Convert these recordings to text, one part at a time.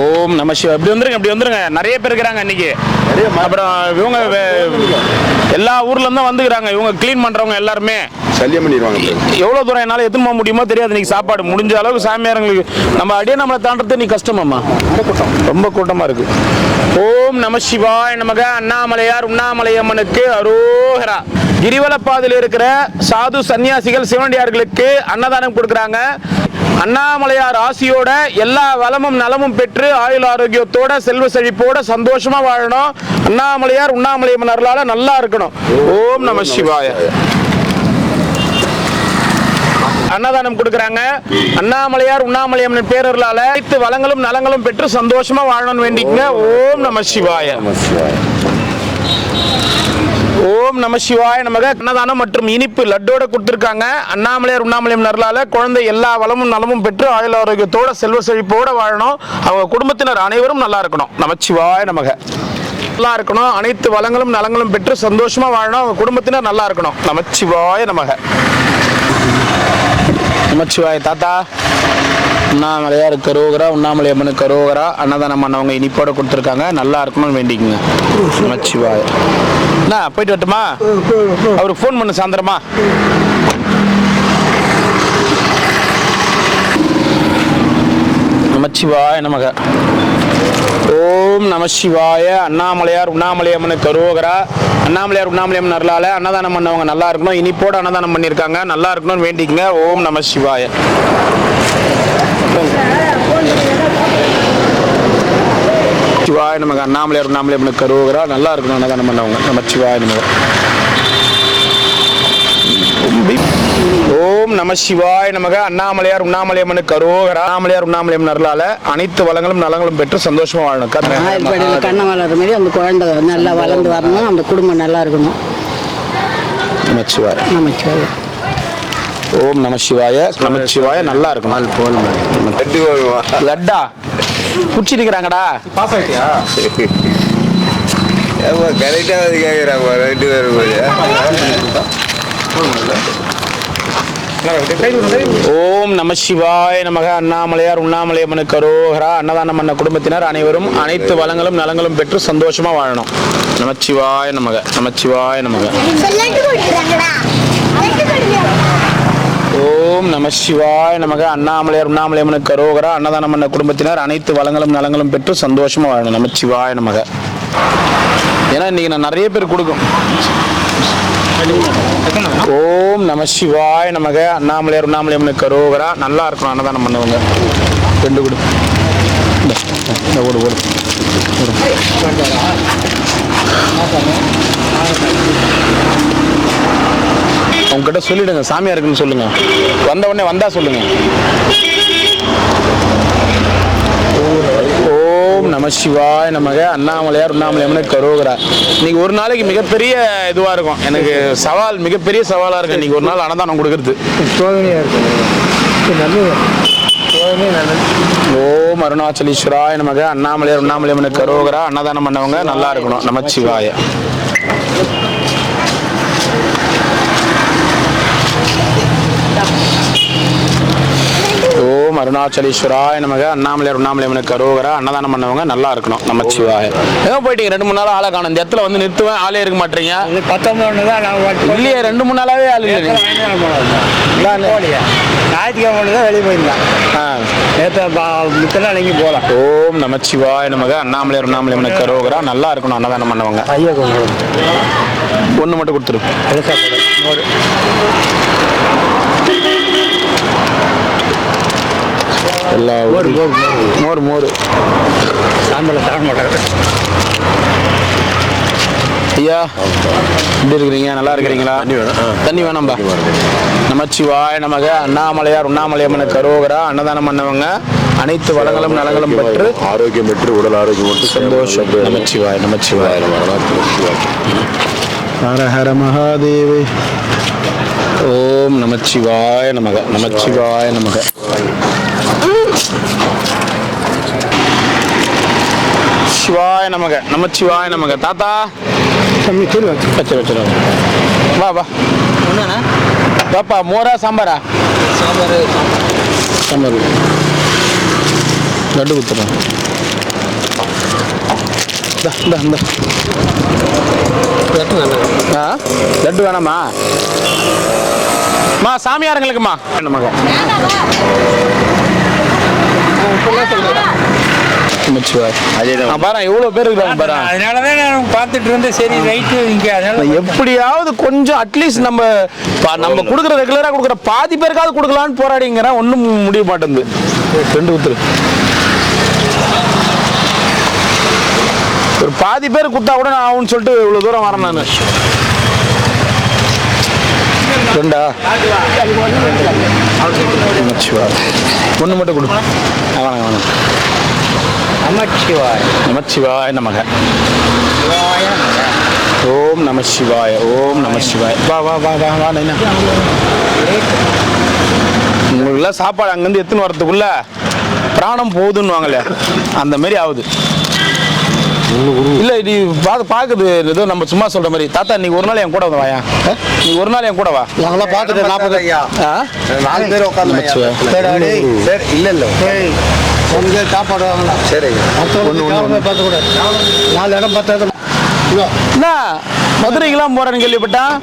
ஓம் நம சிவா இப்படி வந்துருங்க இப்படி வந்துருங்க. நிறைய பேர் இருக்கிறாங்க இன்னைக்கு. அப்புறம் இவங்க எல்லா ஊர்ல இருந்தும் வந்துக்கிறாங்க. இவங்க க்ளீன் பண்றவங்க எல்லாருமே. சல்லியம் பண்ணிடுவாங்க bro. எவ்வளவு தூரம் என்னால எத்தனை போக முடியுமோ தெரியாது இன்னைக்கு சாப்பாடு. முடிஞ்ச அளவுக்கு சாமியாரங்களுக்கு நம்ம அடியே நம்மளை தாண்டறது நீ கஷ்டமாம்மா. ரொம்ப கூட்டம். ரொம்ப கூட்டமா இருக்கு. ஓம் நம சிவாய நமக. அண்ணாமலையார் உண்ணாமலையம்மனுக்கு அரோகரா. கிரிவலப்பாதையில் இருக்கிற சாது சன்னியாசிகள் சிவனடியார்களுக்கு அன்னதானம் கொடுக்குறாங்க. அண்ணாமலையார் ஆசியோட எல்லா வளமும் நலமும் பெற்று ஆயுள் ஆரோக்கியத்தோட செல்வ செழிப்போட சந்தோஷமா வாழணும். அண்ணாமலையார் உண்ணாமலையம்மன் அருளால நல்லா இருக்கணும். ஓம் நம சிவாய. அன்னதானம் கொடுக்குறாங்க. அண்ணாமலையார் உண்ணாமலையம்மன் பேரர்களால அனைத்து வளங்களும் நலங்களும் பெற்று சந்தோஷமா வாழணும்னு வேண்டிக்கங்க. ஓம் நம சிவாய நம சிவாய. ஓம் நம சிவாய நமக. அன்னதானம் மற்றும் இனிப்பு லட்டோட கொடுத்துருக்காங்க. அண்ணாமலையார் உண்ணாமலையம் நரலால குழந்தை எல்லா வளமும் நலமும் பெற்று ஆயுள் ஆரோக்கியத்தோட செல்வ செழிப்போட வாழணும். அவங்க குடும்பத்தினர் அனைவரும் நல்லா இருக்கணும். நமச்சிவாய நமக. நல்லா இருக்கணும். அனைத்து வளங்களும் நலங்களும் பெற்று சந்தோஷமா வாழணும். அவங்க குடும்பத்தினர் நல்லா இருக்கணும். நமச்சிவாய நமக. நமச்சிவாய தாத்தா. உண்ணாமலையார் கருவுகரா உண்ணாமலை அம்மனுக்கு கரோகரா அன்னதானம் பண்ணவங்க இனிப்போட கொடுத்துருக்காங்க. நல்லா இருக்கணும்னு வேண்டிக்குங்க. நமச்சிவாய என்ன போயிட்டு வரட்டுமா? அவருக்கு ஃபோன் பண்ணு சாயந்தரமா. நமச்சிவாய நமக. ஓம் நம சிவாய. அண்ணாமலையார் உண்ணாமலையம்மனு கருவோகரா கரோகரா. அண்ணாமலையார் உண்ணாமலையம்மன் அருளால அன்னதானம் பண்ணவங்க நல்லா இருக்கணும். இனிப்போடு அன்னதானம் பண்ணியிருக்காங்க நல்லா இருக்கணும்னு வேண்டிக்கங்க. ஓம் நம சிவாய. சிவாய நமக்கு அண்ணாமலையார் உண்ணாமலை அம்மனுக்கு கரோகரா நல்லா இருக்கணும் அன்னதானம் பண்ணவங்க நம சிவாய ஓம் நம சிவாய நமக அண்ணாமலையார் உண்ணாமலையம்மனுக்கு கரோகரா அண்ணாமலையார் உண்ணாமலையம்மன் அருளால அனைத்து வளங்களும் நலங்களும் பெற்று சந்தோஷமா வாழணும். கண்ணை வளர்ற மாதிரி அந்த குழந்தை நல்லா வளர்ந்து வரணும் அந்த குடும்பம் நல்லா இருக்கணும். நமச்சிவாய. நமச்சிவாயம் ஓம் நம சிவாய நமச்சிவாய நல்லா இருக்கணும். லட்டு வாங்குவா. லட்டா? குடிச்சிருக்கிறாங்கடா. ஏம்மா, correct ஆ வந்து கேக்குறாம்மா, ரெண்டு பேரும். ஓம் நம சிவாய நமக. அண்ணாமலையார் உண்ணாமலையம்மனுக்கு கரோகரா அன்னதானம் பண்ண குடும்பத்தினர் அனைவரும் அனைத்து வளங்களும் நலங்களும் பெற்று சந்தோஷமா வாழணும். நமச்சிவாய நமக நமச்சிவாய நமக லட்டு கொடுக்குறாங்கடா லட்டு கொடுக்குறாங்க ஓம் நம சிவாய் நமக. அண்ணாமலையார் உண்ணாமலையம்மனுக்கு கரோகரா அன்னதானம் பண்ண குடும்பத்தினர் அனைத்து வளங்களும் நலங்களும் பெற்று சந்தோஷமா வாழணும். நமச்சிவாய நமக. ஏன்னா இன்னைக்கு நான் நிறைய பேர் கொடுக்கும். ஓம் நம சிவாய் நமக. அண்ணாமலையார் உண்ணாமலையம்மனுக்கு கரோகரா. நல்லா இருக்கணும் அன்னதானம் பண்ணுவோங்க. ரெண்டு கொடு. இந்தா, இந்த உங்ககிட்ட சொல்லிடுங்க சாமியா இருக்குன்னு சொல்லுங்க. வந்த உடனே வந்தா சொல்லுங்க. ஓம் நம சிவாய நமக. அண்ணாமலையார் உண்ணாமலையம்மனுக்கு கரோகரா. இன்னைக்கு ஒரு நாளைக்கு மிகப்பெரிய இதுவா இருக்கும். எனக்கு சவால் மிகப்பெரிய சவாலா இருக்கு இன்னைக்கு ஒரு நாள் அன்னதானம் கொடுக்கறது. சோதனையாக இருக்கும். ஓம் அருணாச்சலீஸ்வராய நமக. அண்ணாமலையார் உண்ணாமலையம்மனுக்கு கரோகரா. அன்னதானம் பண்ணவங்க நல்லா இருக்கணும். நமச்சிவாய ஓம் அருணாச்சலீஸ்வராய நமக. அண்ணாமலையார் உண்ணாமலையம்மனுக்கு கரோகரா அன்னதானம் பண்ணவங்க நல்லா இருக்கணும். நமச்சிவாய எங்க போயிட்டீங்க. ரெண்டு மூணு நாள் ஆளை காணும். இந்த இடத்துல வந்து நிறுத்துவேன். ஆளே இருக்க மாட்டீங்க. இல்லையே ரெண்டு மூணு நாளாவே ஆள் இல்லை ஞாயிற்றுக்கிழமை தான் வெளியே போயிருந்தேன். நேற்று அன்னைக்கு போகலாம் ஓம் நமச்சிவாய நமக. அண்ணாமலையார் உண்ணாமலையம்மனுக்கு கரோகரா நல்லா இருக்கணும் அன்னதானம் பண்ணவங்க. ஐயா ஒன்று மட்டும் கொடுத்துரு. எல்லா மோர் மோர் மோர். சாம்பலை தர மாட்டாங்க ஐயா எப்படி இருக்கிறீங்க? நல்லா இருக்கிறீங்களா? தண்ணி வேணாம்பா. நமச்சிவாய நமக அண்ணாமலையார் உண்ணாமலையம்மனுக்கு கரோகரா அன்னதானம் பண்ணவங்க அனைத்து வளங்களும் நலங்களும் பெற்று ஆரோக்கியம் பெற்று உடல் ஆரோக்கியம் மட்டும் சந்தோஷம். நமச்சிவாய நமச்சிவாய. நமச்சிவாய ஹர ஹர மகாதேவே. ஓம் நமச்சிவாய நமக நமச்சிவாய நமக. சிவாய நமக நமச்சிவாய நமக. தாத்தா. தம்பி தூள் வச்சு வச்சிரு வச்சிரு. வா வா. வாப்பா மோரா சாம்பாரா? சாம்பார் சாம்பார். லட்டு கொடுத்துறேன் இந்தா, இந்தா, இந்தா. ஆ? லட்டு வேணாமா? மா சாமியாருங்களுக்குமா நமக்கு அதேதான் பாரு எவ்வளவு பேர் இருக்காங்க பாரு. அதனாலதான் நான் பார்த்துட்டு இருந்தேன். சரி ரைட்டு இங்க அதனால எப்படியாவது கொஞ்சம் அட்லீஸ்ட் நம்ம பா- நம்ம கொடுக்குற ரெகுலரா கொடுக்குற பாதி பேருக்காவது கொடுக்கலான்னு போராடிங்கிறேன். ஒன்றும் முடிய மாட்டேங்குது. ரெண்டு ஊத்துரு ஒரு பாதி பேர் கொடுத்தா கூட நான் ஆகும்னு சொல்லிட்டு இவ்வளவு தூரம் வரேன் நான். ரெண்டா? ஒன்று மட்டும் கொடு. ஆ, வணக்கம் வணக்கம் நமச்சிவாய். நமச்சிவாய நமக. ஓம் நம சிவாய ஓம் நம சிவாய வா வா வா வா வா நைனா உங்களுக்குலாம் சாப்பாடு அங்கேருந்து எடுத்துன்னு வரதுக்குள்ள பிராணம் போகுதுன்னு அந்த மாதிரி ஆகுது. இல்ல இது பார்த்து பாக்குது ஏதோ நம்ம சும்மா சொல்ற மாதிரி தாத்தா நீ ஒரு நாள் என் கூட வந்து வாயா நீ ஒரு நாள் என் கூட வா. நாங்களாம் பார்த்துட்டு நாற்பது ஐயா. ஆ? நாலு பேர் உட்காந்து இல்ல இல்ல. உனக்கு சாப்பாடு வாங்கலாம் சரி. பார்த்து கூட நாலு இடம் பார்த்தா என்ன மதுரைக்கெல்லாம் போறேன்னு கேள்விப்பட்டேன்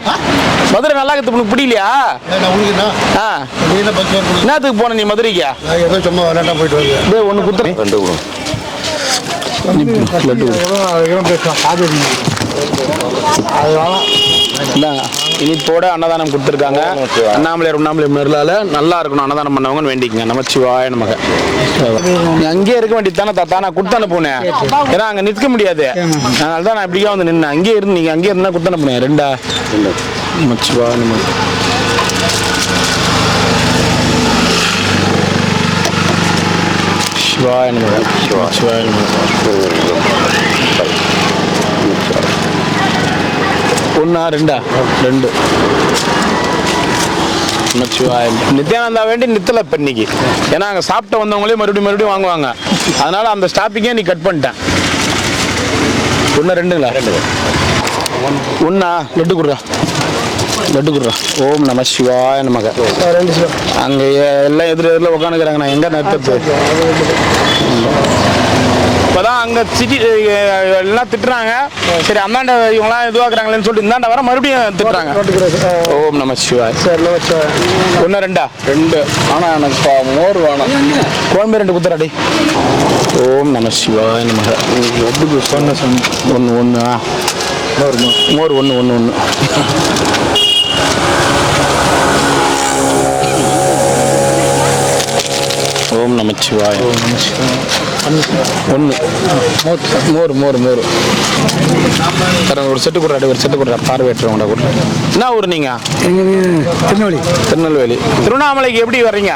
மதுரை நல்லா இருக்குது உனக்கு பிடிக்கலையா? ஆ. என்னத்துக்கு போன நீ மதுரைக்கு? ஏதோ சும்மா விளையாட்டா போயிட்டு வந்து டேய் ஒன்று குத்துறேன் ரெண்டு கூட லட்டு இனிப்போட அன்னதானம் கொடுத்துருக்காங்க. அண்ணாமலையார் உண்ணாமலை மருளால நல்லா இருக்கணும். அன்னதானம் பண்ணவங்கன்னு வேண்டிக்கங்க. நமச்சிவாய நமக்கு நீ அங்கேயே இருக்க வேண்டியது தானே தாத்தா? நான் கொடுத்து அனுப்புனேன். ஏன்னா அங்கே நிற்க முடியாது. அதனால தான் நான் இப்படியே வந்து நின்னேன். அங்கேயே இருந்து நீங்கள் அங்கேயே இருந்தால் கொடுத்து அனுப்புனேன். ரெண்டா? நமச்சிவாய நமக்கு சிவாய நமக. சிவாய ஒன்றா ரெண்டா? ரெண்டு. நித்யானந்தா வேண்டி நித்தல இப்ப இன்னைக்கு. ஏன்னா அங்கே சாப்பிட்டு வந்தவங்களே மறுபடியும் மறுபடியும் வாங்குவாங்க. அதனால அந்த ஸ்டாப்பிங்கே நீ கட் பண்ணிட்டேன். ஒன்று ரெண்டுங்களா? ரெண்டு ஒன்றா லட்டு குடுறா. லட்டு குடுறா. ஓம் நம சிவாய நமக. அங்கே எல்லாம் எதிர் எதிரில் உட்காந்துக்கிறாங்க நான் எங்கே இப்போதான் அங்கே சிட்டி எல்லாம் திட்டுறாங்க. சரி அந்தாண்ட இவங்களாம் இதுவாக்குறாங்களேன்னு சொல்லிட்டு இந்தாண்ட வர மறுபடியும் திட்டுறாங்க. ஓம் நம சிவாய். ஒன்று ரெண்டா? ரெண்டு. ஆனால் எனக்கு மோர் வேணும். குழம்பு ரெண்டு குத்துறாடி. ஓம் நம சிவாய் நமக. சொன்ன சொன்ன? ஒன்று ஒன்று மோர் மோர். ஒன்று ஒன்று ஒன்று ஓம் நமச்சிவாய ஒன்று. மோர் மோர் மோர். தரேன் ஒரு செட்டு கொடுறாடி ஒரு செட்டு கொடுறா பார்வையற்றவங்க கூட. என்ன ஊர் நீங்க? திருநெல்வேலி. திருநெல்வேலி. திருவண்ணாமலைக்கு எப்படி வர்றீங்க?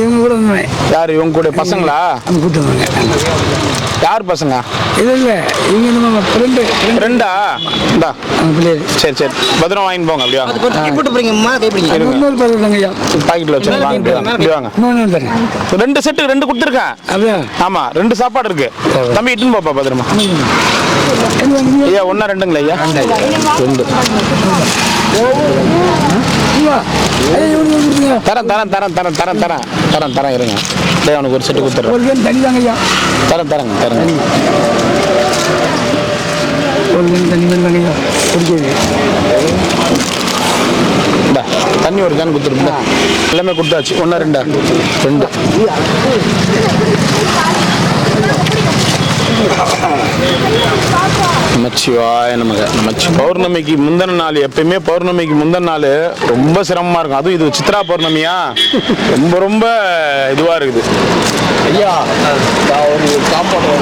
இவங்க கூட யார் இவங்க கூட பசங்களா? யார் பசங்க? இல்லை இல்லை. இவங்க நம்ம ஃப்ரெண்டு ரெண்டா இந்தா. சரி சரி. பத்திரம் வாங்கிட்டு போங்க அப்படியா போட்டு போறீங்கம்மா கைப்பிடிங்க இன்னொரு பேர் தாங்க ஐயா. பாக்கெட்ல வச்சு வாங்க. வாங்க, வாங்க ரெண்டு செட்டு ரெண்டு கொடுத்துருக்கேன். அப்படியா? ஆமா ரெண்டு சாப்பாடு இருக்கு. தம்பி இட்டுன்னு போப்பா பத்திரமா ஐயா ஒன்னா ரெண்டுங்களா ஐயா? ரெண்டு. தரேன் தரேன் தரேன் தரேன் தரேன் தரேன். தரேன் தரேன் இருங்க. டேய் அவனுக்கு ஒரு செட்டு கொடுத்துறேன் தரேன் தரேங்க தரேன் ஒரு தண்ணி தாங்க ஐயா. தண்ணி ஒரு கேன் கொடுத்துருந்தா எல்லாமே கொடுத்தாச்சு. ஒன்றா ரெண்டா? ரெண்டு. நமச்சிவாய நமக. நமச்சி பௌர்ணமிக்கு முந்தின நாள் எப்பயுமே பௌர்ணமிக்கு முந்தின நாள் ரொம்ப சிரமமா இருக்கும். அதுவும் இது சித்ரா பௌர்ணமியா? ரொம்ப ரொம்ப இதுவா இருக்குது. ஐயா ஒரு சாப்பாடு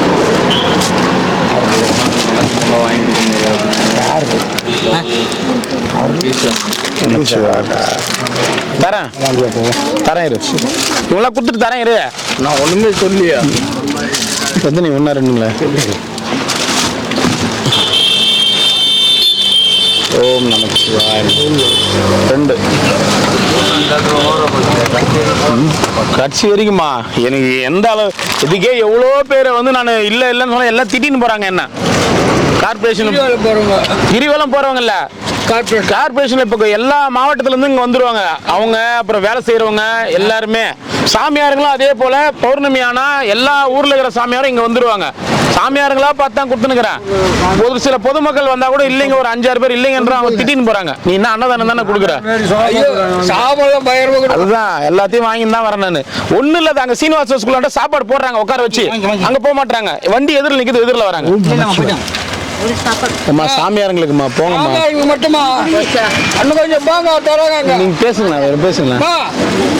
தரேன். தரேன் இரு. இவங்களாம் கொடுத்துட்டு தரேன் இரு. நான் ஒண்ணுமே சொல்லியா வந்து நீ ஒன்றா ரெண்டுங்களா ஓம் நமச்சிவாய ரெண்டு. கட்சி வரைக்குமா எனக்கு எந்த அளவு இதுக்கே எவ்வளோ பேரை வந்து நான் இல்லை இல்லைன்னு சொன்னா எல்லாம் திட்டின்னு போறாங்க என்ன? கார்பரேஷன் கிரிவலம் போறவங்கல்ல. கார்பரேஷன் இப்போ எல்லா மாவட்டத்துல இருந்து இங்க வந்துருவாங்க. அவங்க அப்புறம் வேலை செய்யறவங்க எல்லாருமே. சாமியாருங்களும் அதே போல பௌர்ணமி ஆனா எல்லா ஊர்ல இருக்கிற சாமியாரும் இங்க வந்துருவாங்க. சாமியாருங்களா பார்த்து தான் கொடுத்துனுக்குறேன் ஒரு சில பொதுமக்கள் வந்தா கூட இல்லைங்க ஒரு அஞ்சாறு பேர் இல்லைங்கன்ற அவங்க திட்டின்னு போறாங்க. நீ என்ன அன்னதானம் தானே கொடுக்குற? அதுதான் எல்லாத்தையும் வாங்கி தான் வரேன் நான். ஒண்ணு இல்ல அங்க சீனிவாச ஸ்கூல்ல சாப்பாடு போடுறாங்க உட்கார வச்சு. அங்க போக மாட்டாங்க வண்டி எதிரில் நிக்குது எதிரில் வராங்க. அம்மா சாமியாருங்களுக்குமா போங்கம்மா. இவங்க மட்டுமா? இன்னும் கொஞ்சம் பாங்க தராங்க நீங்க பேசுங்களா வேற பேசுங்களா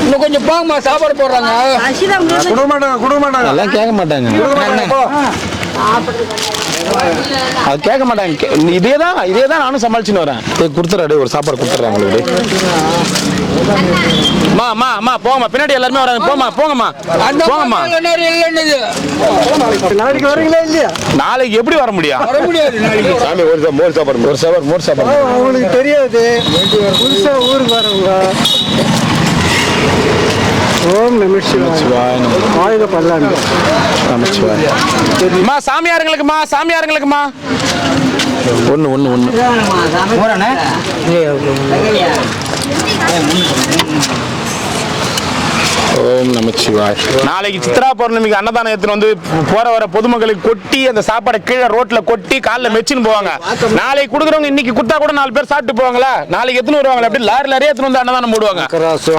இன்னும் கொஞ்சம் பாங்கம்மா சாப்பாடு போடுறாங்க. கொடுக்க மாட்டாங்க கொடுக்க மாட்டாங்க. அதெல்லாம் கேட்க மாட்டாங்க. அது கேட்க மாட்டாங்க. கே- இதே தான் இதே தான் நானும் சமாளிச்சுன்னு வரேன். டேய், கொடுத்துறாரு ஒரு சாப்பாடு கொடுத்துறேன் உங்களுக்கு மா மா மா போங்கம்மா. பின்னாடி எல்லாருமே வராங்க. போமா போங்கம்மா. போங்கம்மா. நாளைக்கு வரீங்களா இல்லையா? நாளைக்கு எப்படி வர முடியும்? வர முடியாது நாளைக்கு. சாமி ஒரு மோர் சாப்பாடு ஒரு சவர் மோர் சாப்பாடு. உங்களுக்கு தெரியாது. புதுசா ஊருக்கு வரவங்க. ஓம் நமச்சிவாய் சிவாய. நம. ஆயுத பல்லாண்டு. அம்மா சாமியாருங்களுக்குமா சாமியாருங்களுக்குமா ஒண்ணு ஒண்ணு ஒண்ணு. ஓம் நமச்சிவாய். நாளைக்கு சித்ரா பௌர்ணமிக்கு அன்னதானம் எடுத்துன்னு வந்து போற வர பொதுமக்களுக்கு கொட்டி அந்த சாப்பாடை கீழே ரோட்ல கொட்டி காலில் மெச்சின்னு போவாங்க. நாளைக்கு கொடுக்குறவங்க இன்னைக்கு கொடுத்தா கூட நாலு பேர் சாப்பிட்டு போவாங்களா? நாளைக்கு எத்தனை வருவாங்களா? அப்படி லாரி லாரியா எடுத்துன்னு வந்து அன்னதானம் போடுவாங்க.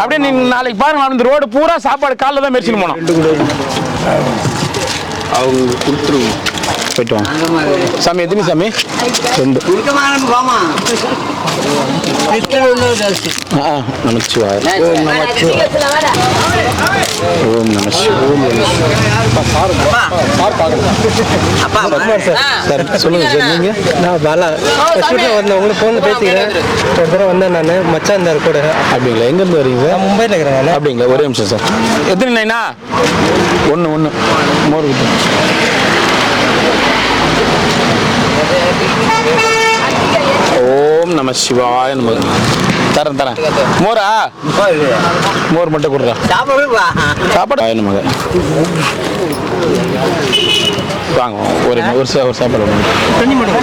அப்படியே நீங்க நாளைக்கு பாருங்க அந்த ரோடு பூரா சாப்பாடு காலில் தான் மெச்சின்னு போனோம். அவங்க கொடுத்துருவோம். போயிட்டு வாங்க. சாமி எத்தனை சாமி? ரெண்டு. ஆ நமச்சிவாய் ஓம் நமச்சிவாய் ஓம் நமச்சிவாய் ஓம் சார் சொல்லுங்க சார் நீங்க? நான் பாலா ஷூட்டில் வந்தேன் உங்களுக்கு ஃபோனில் பேசிக்கிறேன். ஒரு தடவை வந்தேன் நான். மச்சான் இருந்தார் கூட. அப்படிங்களா? எங்கேருந்து வரீங்க சார்? நான் மும்பையில் இருக்கிறேன். அப்படிங்களா? ஒரே நிமிஷம் சார். எத்தனை நைனா? ஒன்று ஒன்று மோர் விட்டு ஓம் நம சிவாய நம தரேன் தரேன். மோரா? மோர் மட்டும் கொடுறா. சாப்பாடு ஆய நமக வாங்க ஒரு ஒரு ஒரு சாப்பாடு தண்ணி மட்டும்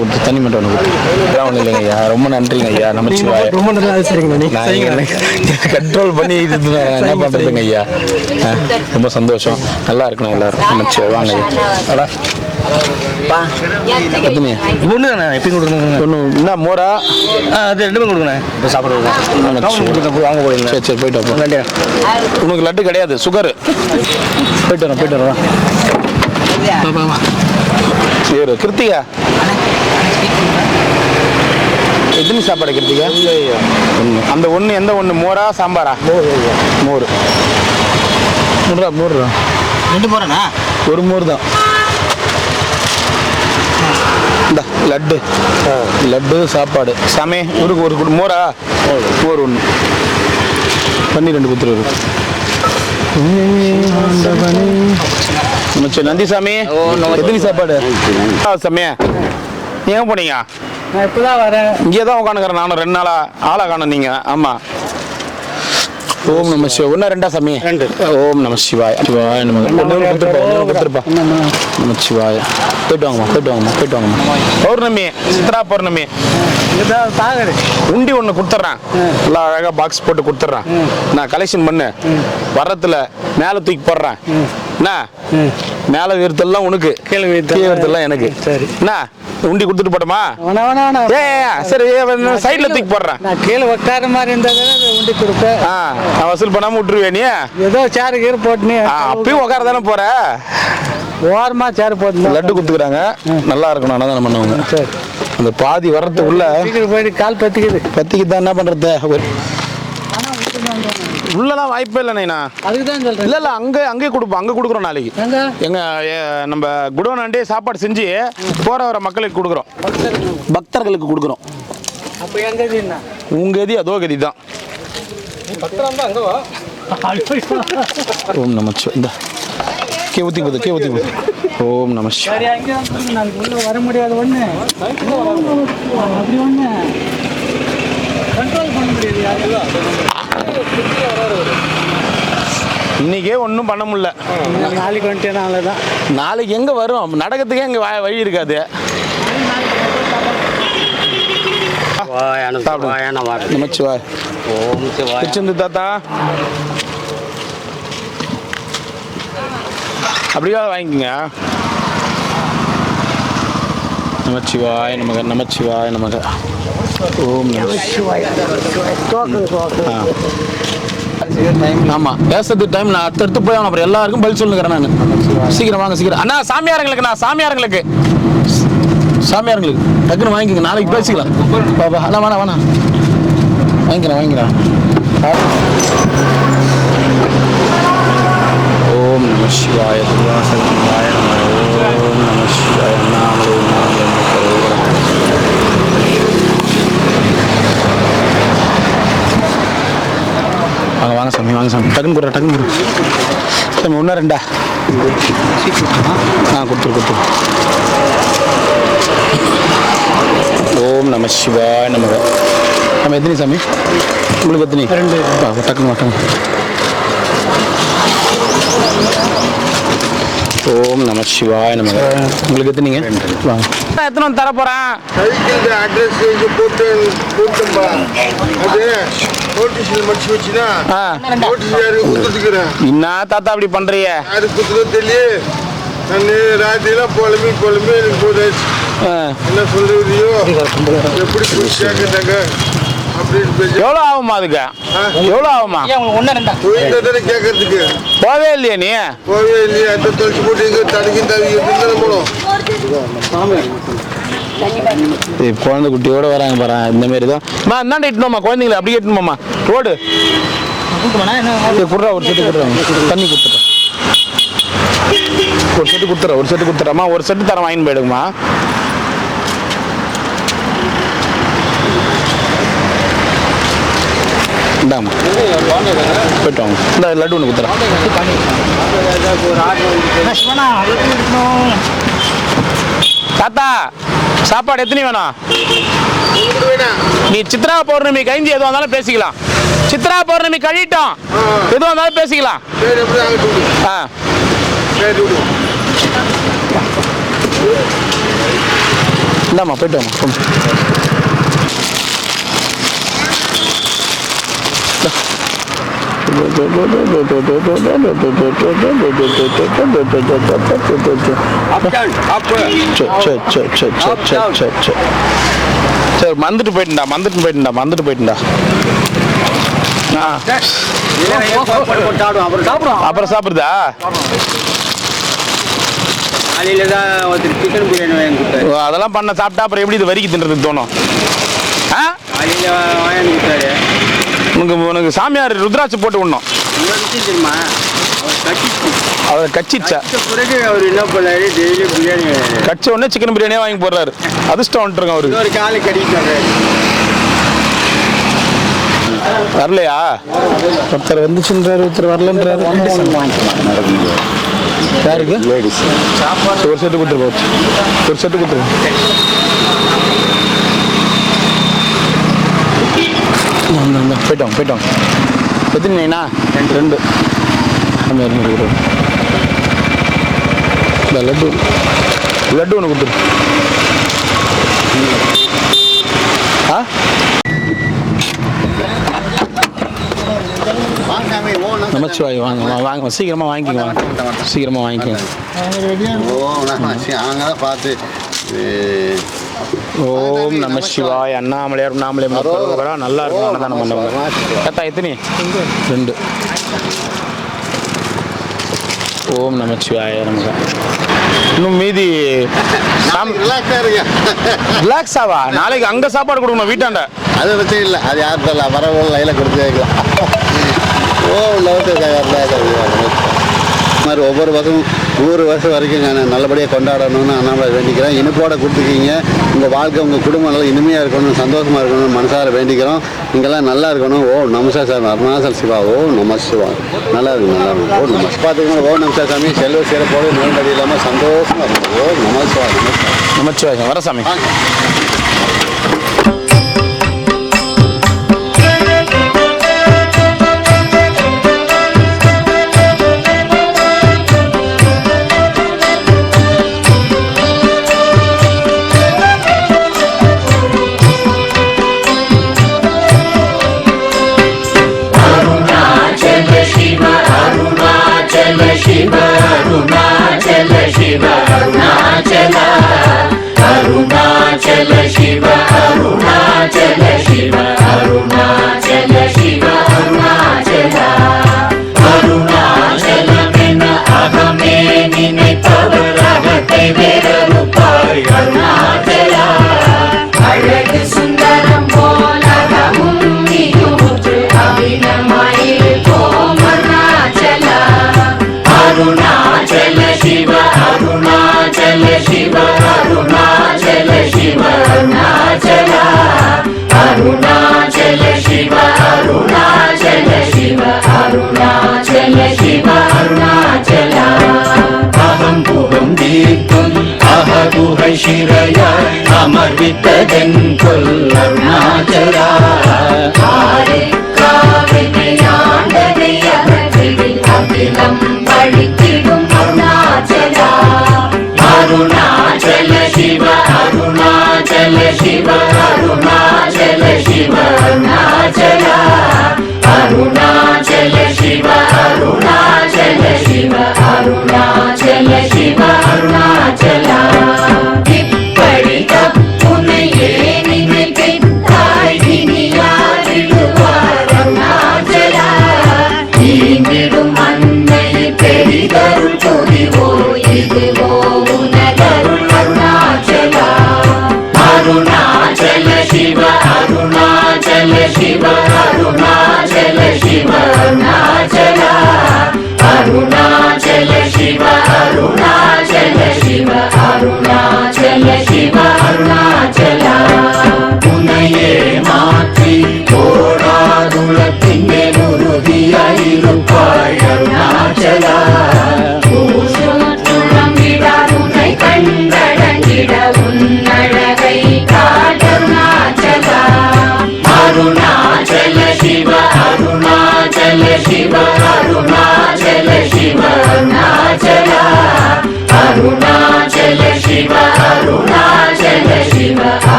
கொடுத்து தண்ணி மட்டும் ஒன்று கொடுத்து. ஒன்றும் இல்லைங்க ஐயா. ரொம்ப நன்றிங்க ஐயா. நமச்சிவாய ரொம்ப நல்லா சரிங்க. கண்ட்ரோல் பண்ணி இது என்ன பண்றதுங்க ஐயா? ரொம்ப சந்தோஷம். நல்லா இருக்கணும் எல்லாரும். அமைச்சு வாங்க ஐயா. எத்தனை ஒன்று தானே? எப்படி கொடுக்கணும். ஒன்று என்ன மோரா? அது ரெண்டுமே கொடுக்கணும். இப்போ சாப்பிடுவோம் வாங்க போடுங்க சரி சரி போயிட்டு உனக்கு லட்டு கிடையாது சுகர் போயிட்டு வரேன் போயிட்டு வரேன் சரி கிருத்திகா. எத்தனை சாப்பாடு கிருத்திகா? ஒன்று அந்த ஒன்று எந்த ஒன்று மோரா சாம்பாரா? மோர். மூடுறா மூடுறா ரெண்டு போகிறேண்ணா ஒரு மோர் தான். இந்த லட்டு. லட்டு சாப்பாடு. சாமி ஒரு ஒரு குடு- மோரா? மோர் ஒன்று பண்ணி ரெண்டு குத்துரு சரி நந்தி சாமி. எத்தனை சாப்பாடு? ஆ, சாமி. நீ எங்க போனீங்க? நான் இப்பதான் வரேன். இங்கே தான் உட்காந்துக்கிறேன் நானும் ரெண்டு நாளா. ஆளா காணும் நீங்க. ஆமா. ஓம் நம சிவாய். ஒன்றா ரெண்டா சாமி? ரெண்டு. ஓம் நம சிவாய். சிவாய் நம கொடுத்துருப்பா நம சிவாய். போயிட்டு வாங்கம்மா போயிட்டு வாங்கம்மா போயிட்டு வாங்கம்மா. பௌர்ணமி சித்ரா பௌர்ணமி. உண்டி ஒன்று கொடுத்துட்றேன் நல்லா அழகாக பாக்ஸ் போட்டு கொடுத்துட்றேன் நான் கலெக்ஷன் பண்ணு. வர்றதுல மேலே தூக்கி போடுறேன். என்ன மேலே வீரத்தெல்லாம் உனக்கு. கீழே வீரத்தெல்லாம் எனக்கு. சரி. என்ன உண்டி கொடுத்துட்டு போட்டோமா? ஏ சரி சைடில் தூக்கி போடுறேன். நான் கீழே உட்கார மாதிரி இருந்தால் தானே உண்டி கொடுப்பேன் ஆ நான் வசூல் பண்ணாம விட்டுருவேன் நீ? ஏதோ சேரு கீரை போட்டுனே. ஆ, அப்பயும் உட்கார தானே போற? ஓரமா சேர் போட்டு லட்டு கொடுத்துக்கிறாங்க நல்லா இருக்கணும் அன்னதானம் பண்ணுவாங்க. சரி. அந்த பாதி வர்றதுக்குள்ள போயிட்டு கால் பத்திக்குது. பத்திக்கு தான் என்ன பண்றது? ஒரு- உள்ளலாம் வாய்ப்பே இல்லை நைனா. அதுக்கு தான் சொல்றேன். இல்ல இல்ல அங்க அங்கே கொடுப்போம். அங்க கொடுக்குறோம் நாளைக்கு. எங்க? எங்க ஏ, நம்ம குடோனாண்டே சாப்பாடு செஞ்சு போற வர மக்களுக்கு கொடுக்குறோம். பக்தர்களுக்கு. கொடுக்குறோம். அப்போ எங்க இதுன்னா உங்க கதி அதோ கதி தான். ஓம் நம. இந்த. கே ஊத்தி போகுது கே ஊத்தி போகுது ஓம் நம வர முடியாது ஒண்ணு. அப்படி ஒண்ணு. கண்ட்ரோல் பண்ண முடியாது இன்னைக்கே ஒன்றும் பண்ண முடியல. நாளைக்கு வந்துட்டேன் அவ்வளோதான் நாளைக்கு எங்க வரும்? நடக்கிறதுக்கே எங்க வ- வழி இருக்காது. நமச்சிவாய் வச்சிருந்து தாத்தா. அப்படியே வாங்கிக்கோங்க. நமச்சிவாய நமக நமச்சிவாய நமக. ஓம் ஆமாம் பேசுறது டைம் நான் அடுத்தடுத்து போய் அவன் அப்புறம் எல்லாருக்கும் பதில் சொல்லுங்கிறேன் நான். சீக்கிரம் வாங்க சீக்கிரம். அண்ணா சாமியாருங்களுக்கு நான் சாமியாருங்களுக்கு. சாமியாருங்களுக்கு. டக்குன்னு வாங்கிக்கோங்க. நாளைக்கு பேசிக்கலாம். பாபா அண்ணா வேணா வேணாம் வாங்கிக்கிறேன் வாங்கிக்கிறேன் ஓம் நம சிவாய நம ஓம் நம சிவாய நாம வாங்க சாமி வாங்க சாமி. டக்குன்னு கொடுற டக்குன்னு கொடு சாமி ஒன்றா ரெண்டா? ஆ கொடுத்துரு கொடுத்துரு. ஓம் நம சிவாய நமக. நம்ம எத்தனை சாமி? உங்களுக்கு எத்தனை? ரெண்டு. டக்குன்னு மாட்டாங்க ஓம் நம சிவாய நமக உங்களுக்கு எத்தனைங்க எத்தனை வந்து தர சைக்கிள் அட்ரஸ் போட்டு போட்டும்பா அது நோட்டீஸில் மடிச்சு வச்சுனா ஆ. நோட்டீஸ் கொடுத்துருக்குறேன் என்ன தாத்தா அப்படி பண்றீங்க? யாருக்கு கொடுத்துருக்கோ தெரியல நான் ராத்திரிலாம் புலம்பி புலம்பி எனக்கு. என்ன சொல்லுறியோ எப்படி கேட்குறாங்க எவ்வளோ ஆகுமா அதுக்கு? எவ்வளோ ஆகுமா கேட்கறதுக்கு போவே இல்லையா நீ? போவே இல்லையா தொலைச்சு போட்டு தடுக்கி போனோம் ஏய், குழந்தை குட்டியோட வராங்க பாரு இந்த மாதிரி தான். மா இந்தாண்ட இட்டணுமா குழந்தைங்கள அப்படியே இட்டணுமாம்மா ரோடு. குடுறா ஒரு செட்டு குடுறா. தண்ணி கொடுத்துட்டேன் ஒரு செட்டு கொடுத்துறேன் ஒரு செட்டு கொடுத்துறேம்மா ஒரு செட்டு தரம் வாங்கி போயிடுங்கம்மா. இந்தாம்மா. போயிட்டு வாங்க. இந்த லட்டு ஒன்று கொடுத்துறேன் தாத்தா சாப்பாடு எத்தனை வேணும்? நீ சித்ரா பௌர்ணமி கைந்தி எதுவாக இருந்தாலும் பேசிக்கலாம். சித்ரா பௌர்ணமி கழிட்டோம் எதுவாக இருந்தாலும் பேசிக்கலாம். ஆ. இந்தாம்மா போயிட்டு வாம்மா போங்க. சரி, சரி மந்துட்டு போயிட்டுண்டா மந்துட்டு போயிட்டுண்டா மந்துட்டு போயிட்டுண்டா. ஆ. அப்புறம் சாப்பிடுதா? அதெல்லாம் பண்ண சாப்பிட்டா அப்புறம் எப்படி இது வரிக்கு தின்றதுக்கு தோணும்? ஆ? உனக்கு உனக்கு சாமியார் ருத்ராட்சி போட்டு விடணும் தெரியுமா? அவர் அவரை பிறகு என்ன பண்ணாரு? டெய்லி பிரியாணி. கச்ச உடனே சிக்கன் பிரியாணியே வாங்கி போடுறாரு. அதிர்ஷ்டம் வந்துருங்க அவருக்கு. இன்னொரு காலை வரலையா? ஒருத்தர் வந்துச்சுன்றாரு ஒருத்தர் வரலன்றாரு. யாருக்கு? ஒரு செட்டு கொடுத்துரு போச்சு ஒரு செட்டு கொடுத்துரு இந்தா, இந்தா, போயிட்டோம் போயிட்டோம். எத்தனை நைனா ரெண்டு. நம்ம இரநூறு இருபது இந்த லட்டு. லட்டு ஒன்று கொடுத்துரு. ஆ? நமச்சிவாய் வாங்க வாங்க சீக்கிரமா வாங்கிக்கோங்க. வாங்க சீக்கிரமா வாங்கிக்கோங்க. பார்த்து ஓம் நம சிவாய். அண்ணாமலையார் அண்ணாமலை மக்களோட நல்லா இருக்கும். அன்னதானம் பண்ணவங்க கத்தா எத்தனை? ரெண்டு. ஓம் நம சிவாய நமக்கு இன்னும் மீதி ரிலாக்ஸாக இருங்க ரிலாக்ஸ் ஆவா? நாளைக்கு அங்க சாப்பாடு கொடுக்கணும் வீட்டாண்ட. அதை பற்றி இல்லை. அது யார் தெரியல வரவங்க லைனில் கொடுத்து வைக்கலாம். ஓ லவத்து மாதிரி ஒவ்வொரு வருஷமும் நூறு வருஷம் வரைக்கும் நான் நல்லபடியாக கொண்டாடணும்னு அண்ணாமலை வேண்டிக்கிறேன். இனிப்போட கொடுத்துருக்கீங்க உங்கள் வாழ்க்கை உங்கள் குடும்பம் நல்லா இனிமையாக இருக்கணும் சந்தோஷமாக இருக்கணும் மனசார வேண்டிக்கிறோம். நீங்கள்லாம் நல்லா இருக்கணும். ஓ நமசா சார். அருணாசல் சிவா. ஓ நம சிவா. நல்லா இருக்கு நல்லா இருக்கும் ஓ நம பார்த்துக்கணும் ஓ நமசா சாமி. செல்வ சிறப்போடு நோய்படி இல்லாமல் சந்தோஷமாக இருக்கும் ஓ நம சிவா நமஸ்காரம் நமச்சிவாய் வர சாமி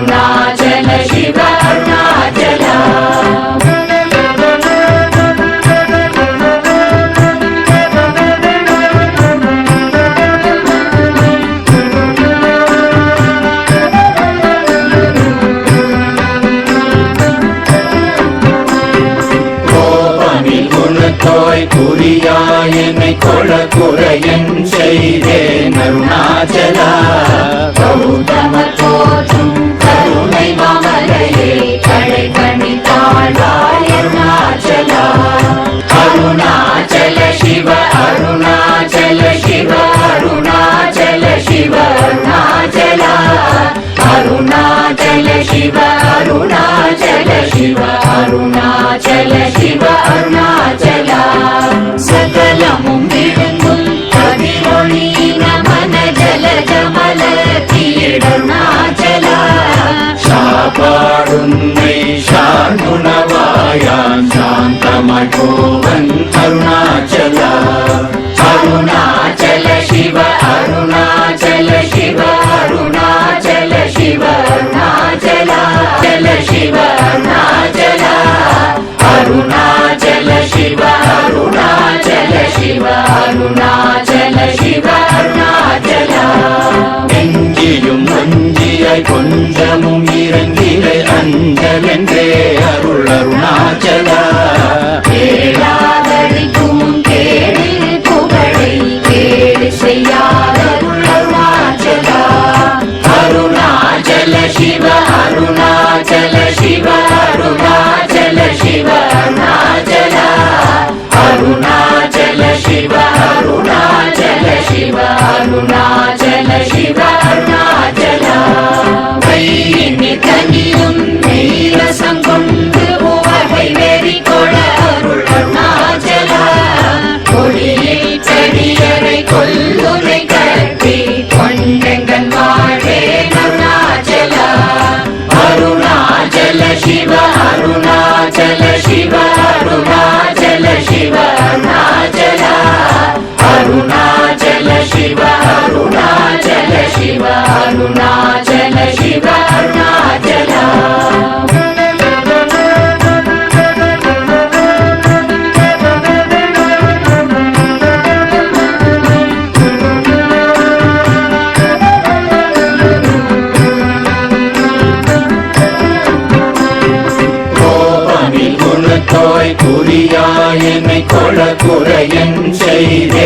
அருணாச்சல சிவ அருணாச்சலா நோய் குறியாய் என்னை கொள குறையன் செய்தேன் அருணாச்சலா கௌத शिव अरुणाचल शिव अरुणाचल सकलमुं विडुङ्गुल् कविरोणी नमन जल जमल तीरुणाचल शापाडुन्नै शार्दुणवायां शान्तमठोवन् अरुणाचल என் செய்வ